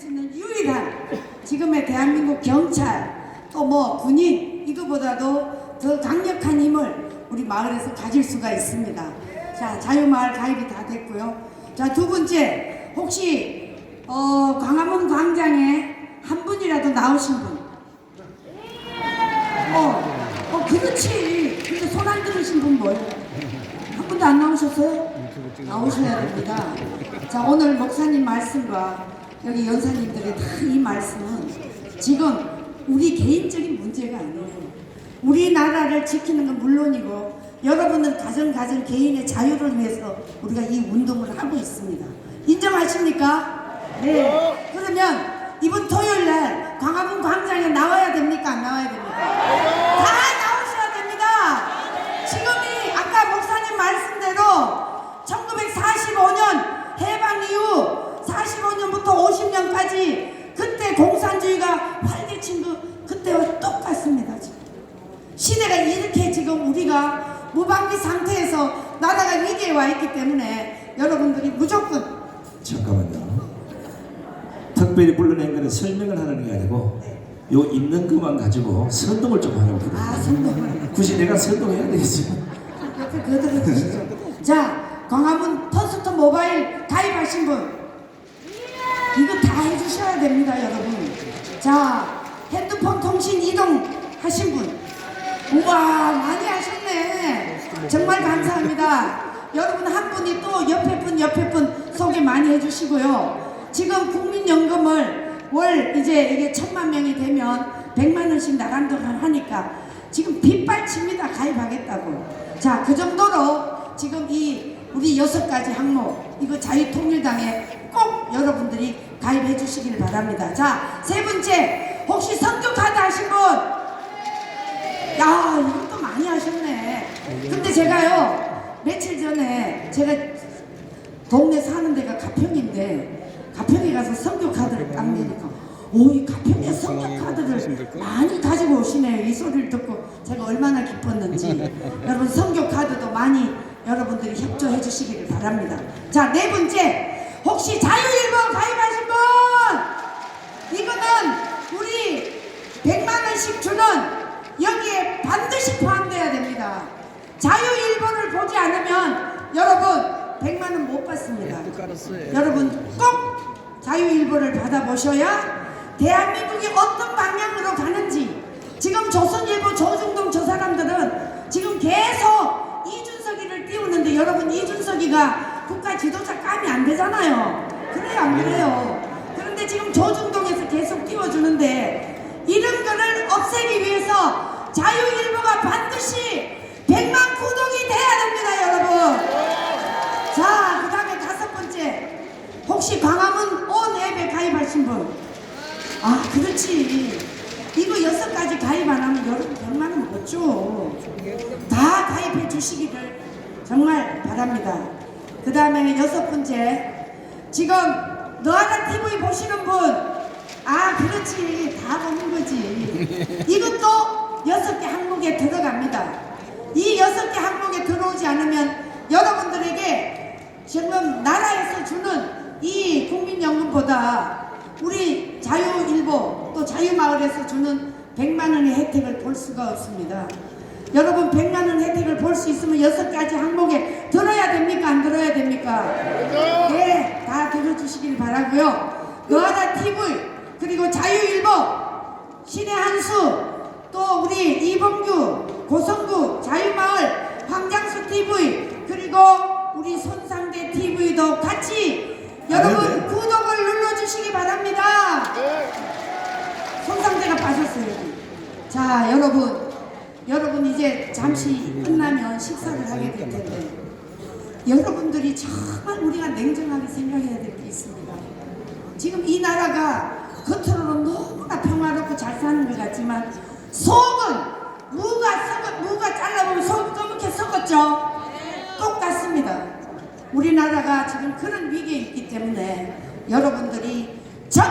수 있는 유일한 지금의 대한민국 경찰 또 뭐 군인 이거보다도 더 강력한 힘을 우리 마을에서 가질 수가 있습니다. 자 자유마을 가입이 다 됐고요. 자 두 번째 혹시 어, 광화문 광장에 한 분이라도 나오신 분? 어, 어 그렇지. 근데 손 안 들으신 분 뭐예요? 한 분도 안 나오셨어요? 나오셔야 됩니다. 자, 오늘 목사님 말씀과 여기 연사님들의 다 이 말씀은 지금 우리 개인적인 문제가 아니에요. 우리나라를 지키는 건 물론이고 여러분은 가정 가정 개인의 자유를 위해서 우리가 이 운동을 하고 있습니다. 인정하십니까? 네. 그러면 이번 토요일 날 광화문 광장에 나와야 됩니까? 안 나와야 됩니까? 다 나오셔야 됩니다. 지금이 아까 목사님 말씀대로 1945년 해방 이후 45년부터 50년까지 그때 공산주의가 활개친 그 그때와 똑같습니다. 지금. 시대가 이렇게 지금 우리가 무방비 상태에서 나라가 위기에 와 있기 때문에 여러분들이 무조건 잠깐만요. 특별히 불러낸 거는 설명을 하는 게 아니고 요 있는 것만 가지고 선동을 좀 하는 거예요. 아 선동을 굳이 내가 선동해야 되겠지. 옆에 그대로 주시죠. 자, 광화문 터스트 모바일 가입하신 분 이거 다 해주셔야 됩니다, 여러분. 자, 핸드폰 통신 이동 하신 분. 우와, 많이 하셨네. 정말 감사합니다. 여러분 한 분이 또 옆에 분, 옆에 분 소개 많이 해주시고요. 지금 국민연금을 월 이제 이게 천만 명이 되면 백만 원씩 나간다고 하니까 지금 빗발칩니다. 가입하겠다고. 자, 그 정도로 지금 이 우리 여섯 가지 항목 이거 자유통일당에 꼭 여러분들이 가입해 주시길 바랍니다. 자, 세 번째 혹시 성교 카드 하신 분? 야, 이것도 많이 하셨네. 근데 제가요 며칠 전에 제가 동네 사는 데가 가평인데 가평에 가서 성교 카드를 딱 내니까 오 이 가평에 성교 카드를 많이 가지고 오시네요 이 소리를 듣고 제가 얼마나 기뻤는지 여러분 성교 카드도 많이 여러분들이 협조해 주시기를 바랍니다 자 네 번째 혹시 자유일보 가입하신 분? 이거는 우리 100만 원씩 주는 여기에 반드시 포함돼야 됩니다. 자유일보를 보지 않으면 여러분 100만 원 못 받습니다. 여러분 꼭 자유일보를 받아보셔야 대한민국이 어떤 방향으로 가는지 지금 조선일보 조중동 저 사람들은 지금 계속 이준석이를 띄우는데 여러분 이준석이가 국가 지도자 감이 안 되잖아요. 그래요 안 그래요? 그런데 지금 조중동에서 계속 띄워주는데 이런 거를 없애기 위해서 자유일보가 반드시 100만 구독이 돼야 됩니다 여러분. 자, 그 다음에 다섯 번째. 혹시 광화문 온 앱에 가입하신 분? 아, 그렇지. 이거 여섯 가지 가입 안 하면 여러분 100만 원못 줘. 다 가입해 주시기를 정말 바랍니다. 그 다음에 여섯 번째. 지금 너하나 TV 보시는 분. 아, 그렇지. 다 보는 거지. 이것도 여섯 개 항목에 들어갑니다. 이 여섯 개 항목에 들어오지 않으면 여러분들에게 지금 나라에서 주는 이 국민연금보다 우리 자유일보 또 자유마을에서 주는 100만 원의 혜택을 볼 수가 없습니다. 여러분 100만 원 혜택을 볼 수 있으면 여섯 가지 항목에 들어야 됩니까? 안 들어야 됩니까? 네, 다 들어주시길 바라고요. 너하나 TV 그리고 자유일보 신의 한수 또 우리 이봉규 고성구 자유마을 황장수 TV 그리고 우리 손상대 TV도 같이 여러분 네, 네. 구독을 눌러주시기 바랍니다. 손상대가 빠졌어요. 자 여러분 여러분 이제 잠시 끝나면 식사를 하게 될 텐데 여러분들이 정말 우리가 냉정하게 생각해야 될 게 있습니다. 지금 이 나라가 겉으로는 너무나 평화롭고 잘 사는 것 같지만 속은 무가 썩어 무가 잘라보면 속이 검게 썩었죠. 똑같습니다. 우리나라가 지금 그런 위기에 있기 때문에 여러분들이 적